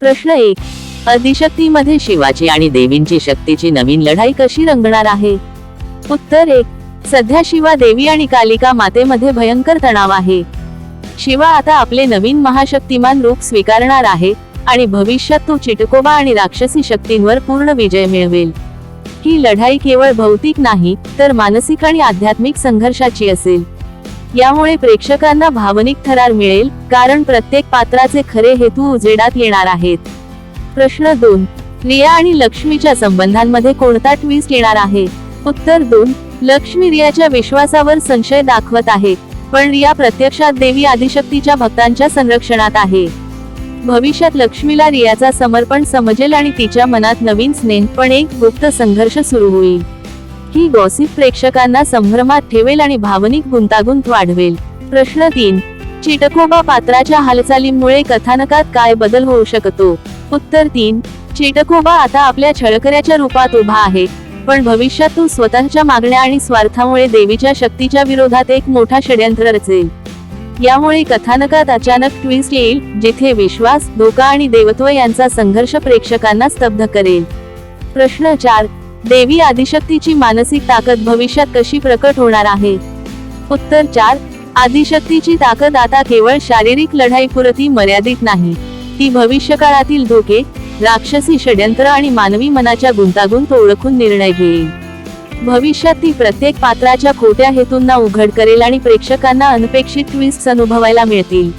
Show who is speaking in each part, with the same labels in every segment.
Speaker 1: प्रश्न एक. अदिशक्तीमध्ये शिवाची आणि देवींची शक्तीची नवीन लढाई कशी रंगणार आहे? उत्तर एक. सध्या शिवा देवी आणि कालिका मातेमध्ये भयंकर तणाव आहे. शिवा आता आपले नवीन महाशक्तिमान रूप स्वीकारणार आहे आणि भविष्यात तो चिटकोबा आणि राक्षसी शक्तींवर पूर्ण विजय मिळवेल. ही लढाई केवळ भौतिक नाही तर मानसिक आणि आध्यात्मिक संघर्षाची असेल. यामुळे प्रेक्षकांना भावनिक थरार मिळेल कारण प्रत्येक पात्राचे खरे हेतू उजेडात येणार आहेत. प्रश्न दोन. रिया आणि लक्ष्मीच्या संबंधांमध्ये कोणता ट्विस्ट येणार आहे? उत्तर दोन. लक्ष्मी रियाच्या विश्वासावर संशय दाखवत आहे पण रिया प्रत्यक्षात देवी आदिशक्तीच्या भक्तांच्या संरक्षणात आहे. भविष्यात लक्ष्मीला रियाचा समर्पण समजेल आणि तिच्या मनात नवीन स्नेह पण एक गुप्त संघर्ष सुरू होईल. ही गॉसिप प्रेक्षकांना संभ्रमात ठेवेल आणि भावनिक गुंतागुंत वाढवेल. प्रश्न तीन. चिटकोबा पात्राच्या हालचालींमुळे कथानकात काय बदल होऊ शकतो? उत्तर तीन. चिटकोबा आता आपल्या छळकऱ्याच्या रूपात उभा आहे. पण भविष्यात तो स्वतःच्या मागण्या आणि स्वार्थामुळे देवीच्या शक्तीच्या विरोधात एक मोठा षड्यंत्र रचेल. यामुळे कथानकात अचानक ट्विस्ट येईल जिथे विश्वास धोका आणि देवत्व यांचा संघर्ष प्रेक्षकांना स्तब्ध करेल. प्रश्न चार. देवी आदिशक्तीची मानसिक ताकद भविष्यात कशी प्रकट होणार आहे? उत्तर चार आदिशक्तीची ताकद आता केवळ शारीरिक लढाईपुरती मर्यादित नाही. ती भविष्यकाळातील धोके राक्षसी षड्यंत्र आणि मानवी मनाच्या गुंतागुंत ओळखून निर्णय घेईल. भविष्यात ती प्रत्येक पात्राच्या खोट्या हेतूंना उघड करेल आणि प्रेक्षकांना अनपेक्षित ट्विस्ट अनुभवायला मिळतील.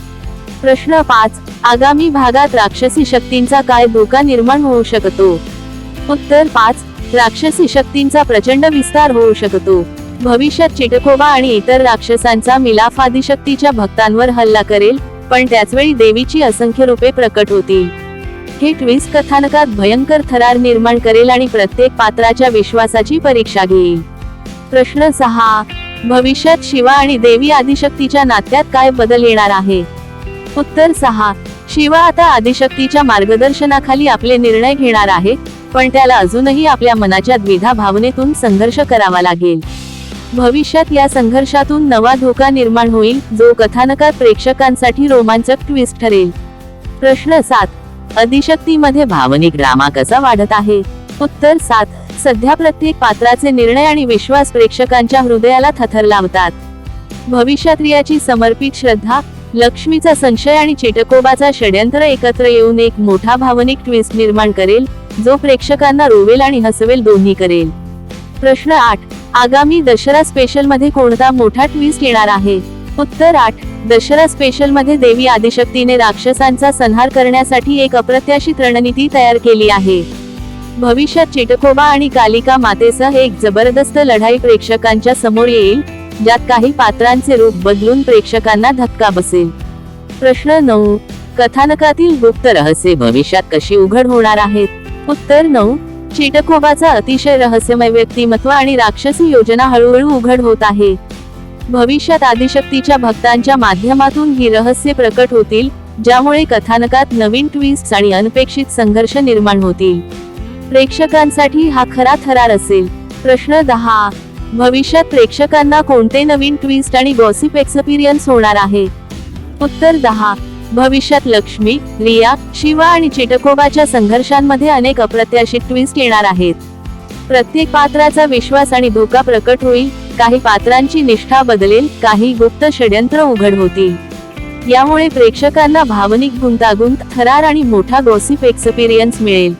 Speaker 1: प्रश्न पाच आगामी भागात राक्षसी शक्तींचा काय धोका निर्माण होऊ शकतो? उत्तर पाच राक्षसी शक्तींचा प्रचंड विस्तार होऊ शकतो. भविष्यात चिटकोबा आणि इतर राक्षसांचा मिलाफ आदिशक्तीच्या भक्तांवर हल्ला करेल पण त्याचवेळी देवीची असंख्य रूपे प्रकट होतील. हे ट्विस्ट कथानकात भयंकर थरार निर्माण करेल आणि प्रत्येक पात्राच्या विश्वासाची परीक्षा घेईल. प्रश्न सहा भविष्यात शिवा आणि देवी आदिशक्तीच्या नात्यात काय बदल येणार आहे? उत्तर सहा शिवा आता आदिशक्तीच्या मार्गदर्शनाखाली आपले निर्णय घेणार आहे पण त्याला अजूनही आपल्या मनाच्या द्विधा भावनेतून संघर्ष करावा लागेल. भविष्यात या संघर्षातून नवा धोका निर्माण होईल जो कथानकात प्रेक्षकांसाठी रोमांचक ट्विस्ट ठरेल. प्रश्न सात अधिशक्तीमध्ये भावनिक ड्रामा कसा वाढत आहे? उत्तर सात सध्या प्रत्येक पात्राचे निर्णय आणि विश्वास प्रेक्षकांच्या हृदयाला थथर लावतात. भविष्यात रियाची समर्पित श्रद्धा लक्ष्मीचा संशय आणि चिटकोबाचा षड्यंत्र एकत्र येऊन एक मोठा भावनिक ट्विस्ट निर्माण करेल जो प्रेक्षकांना रोवेल आणि हसवेल दोन्ही करेल. प्रश्न आठ आगामी दशरा स्पेशलमध्ये कोणता मोठा ट्विस्ट येणार आहे? उत्तर आठ दशरा स्पेशलमध्ये देवी आदिशक्तीने राक्षसांचा संहार करण्यासाठी एक अप्रत्याशित रणनीती तयार केली आहे. भविष्यात चिटकोबा आणि कालिका मातेसह एक जबरदस्त लढाई प्रेक्षकांच्या समोर येईल ज्यात काही पात्रांचे रूप बदलून प्रेक्षकांना धक्का बसेल. प्रश्न नऊ कथानकातील गुप्त रहस्य भविष्यात कशी उघड होणार आहेत? उत्तर नऊ चिटकोबाचा अतिशय रहस्यमय व्यक्तिमत्व आणि राक्षसी योजना हळूहळू उघड होत आहे. भविष्यात आदिशक्तीच्या भक्तांच्या माध्यमातून ही रहस्य प्रकट होतील ज्यामुळे कथानकात नवीन ट्विस्ट आणि अनपेक्षित संघर्ष निर्माण होतील. प्रेक्षकांसाठी हा खरा थरार असेल. प्रश्न दहा भविष्यात प्रेक्षकांना कोणते नवीन ट्विस्ट आणि गॉसिप एक्सपिरियन्स होणार आहे? उत्तर दहा. भविष्यात लक्ष्मी रिया शिवा आणि चिटकोबाच्या संघर्षांमध्ये अनेक अप्रत्याशित ट्विस्ट येणार आहेत. प्रत्येक पात्राचा विश्वास आणि धोका प्रकट होईल काही पात्रांची निष्ठा बदलेल काही गुप्त षड्यंत्र उघड होतील. यामुळे प्रेक्षकांना भावनिक गुंतागुंत थरार आणि मोठा गॉसिप एक्सपिरियन्स मिळेल.